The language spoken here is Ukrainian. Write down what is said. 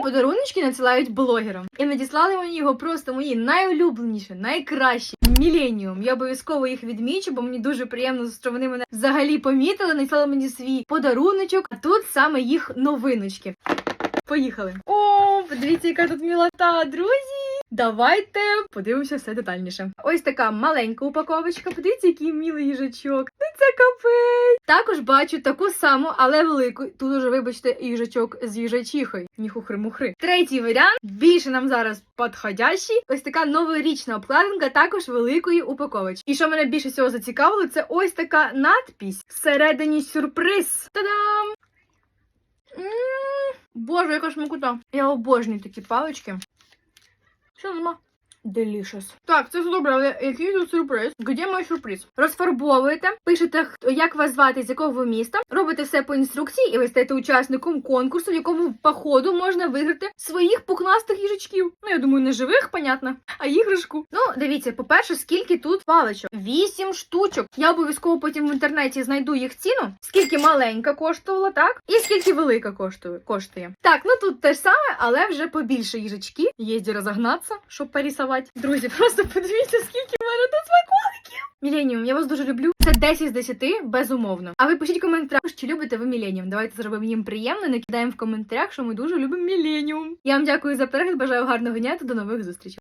подаруночки надсилають блогерам. І надіслали мені його просто мої найулюбленіші, найкращі. Міленіум. Я обов'язково їх відмічу, бо мені дуже приємно, що вони мене взагалі помітили, надіслали мені свій подаруночок, а тут саме їх новиночки. Поїхали. О, подивіться, яка тут мілота, друзі! Давайте подивимося все детальніше. Ось така маленька упаковочка. Подивіться, який мілий їжачок. Ну це капець. Також бачу таку саму, але велику. Тут уже, вибачте, їжачок з їжачихою. Ніхухри-мухри. Третій варіант більше нам зараз підходящий. Ось така новорічна обкладинка, також великої упаковочки. І що мене більше всього зацікавило, це ось така надпись. Всередині сюрприз. Та-дам! Боже, яка смакота. Я обожнюю такі палички. Що нема? Delicious. Так, це все добре, але який тут сюрприз? Де мій сюрприз? Розфарбовуєте, пишете, хто- як вас звати, з якого ви міста, робите все по інструкції, і ви стаєте учасником конкурсу, в якому по ходу можна виграти своїх пухнастих їжачків. Ну, я думаю, не живих, понятно, а іграшку. Ну, дивіться, по-перше, скільки тут паличок? Вісім штучок. Я обов'язково потім в інтернеті знайду їх ціну, скільки маленька коштувала, так? І скільки велика коштує. коштує. Так, ну тут те ж саме, але вже побільше їжачки. Єзді розогнатися, щоб порисувати. Друзі, просто подивіться, скільки в мене тут смаколиків. Міленіум, я вас дуже люблю. Це 10 з 10, безумовно. А ви пишіть коментарях, чи любите ви Міленіум. Давайте зробимо їм приємно. Накидаємо в коментарях, що ми дуже любимо Міленіум. Я вам дякую за перегляд. Бажаю гарного дня та до нових зустрічей.